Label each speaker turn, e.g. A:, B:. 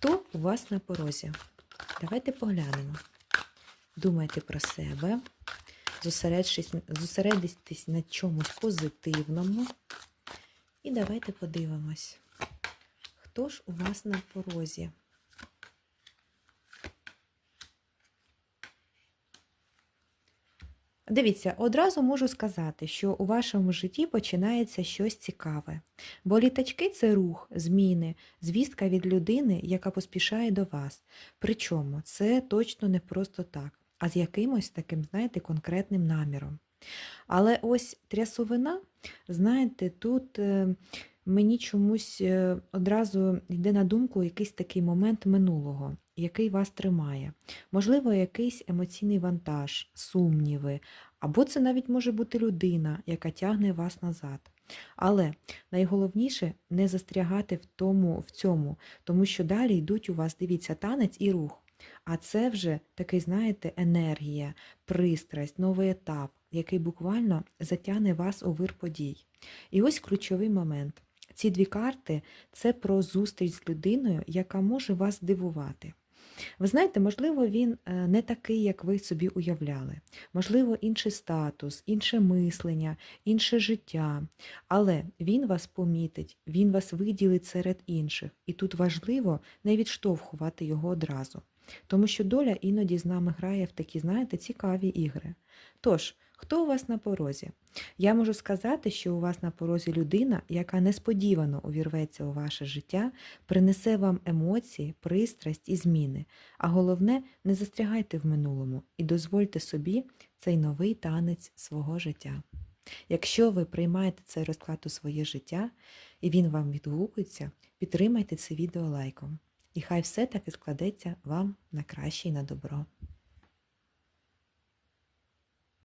A: Хто у вас на порозі? Давайте поглянемо. Думайте про себе, зосередитесь на чомусь позитивному. І давайте подивимось, хто ж у вас на порозі? Дивіться, одразу можу сказати, що у вашому житті починається щось цікаве. Бо літачки це рух, зміни, звістка від людини, яка поспішає до вас. Причому це точно не просто так, а з якимось таким, знаєте, конкретним наміром. Але ось трясовина, знаєте, тут е, мені чомусь е, одразу йде на думку якийсь такий момент минулого, який вас тримає. Можливо, якийсь емоційний вантаж, сумніви, або це навіть може бути людина, яка тягне вас назад. Але найголовніше не застрягати в тому, в цьому, тому що далі йдуть у вас, дивіться, танець і рух. А це вже такий, знаєте, енергія, пристрасть, новий етап, який буквально затягне вас у вир подій. І ось ключовий момент. Ці дві карти це про зустріч з людиною, яка може вас здивувати. Ви знаєте, можливо, він е, не такий, як ви собі уявляли. Можливо, інший статус, інше мислення, інше життя. Але він вас помітить, він вас виділить серед інших. І тут важливо не відштовхувати його одразу. Тому що доля іноді з нами грає в такі, знаєте, цікаві ігри. Тож, хто у вас на порозі? Я можу сказати, що у вас на порозі людина, яка несподівано увірветься у ваше життя, принесе вам емоції, пристрасть і зміни. А головне, не застрягайте в минулому і дозвольте собі цей новий танець свого життя. Якщо ви приймаєте цей розклад у своє життя і він вам відгукується, підтримайте це відео лайком. І хай все таки складеться вам на краще і на добро.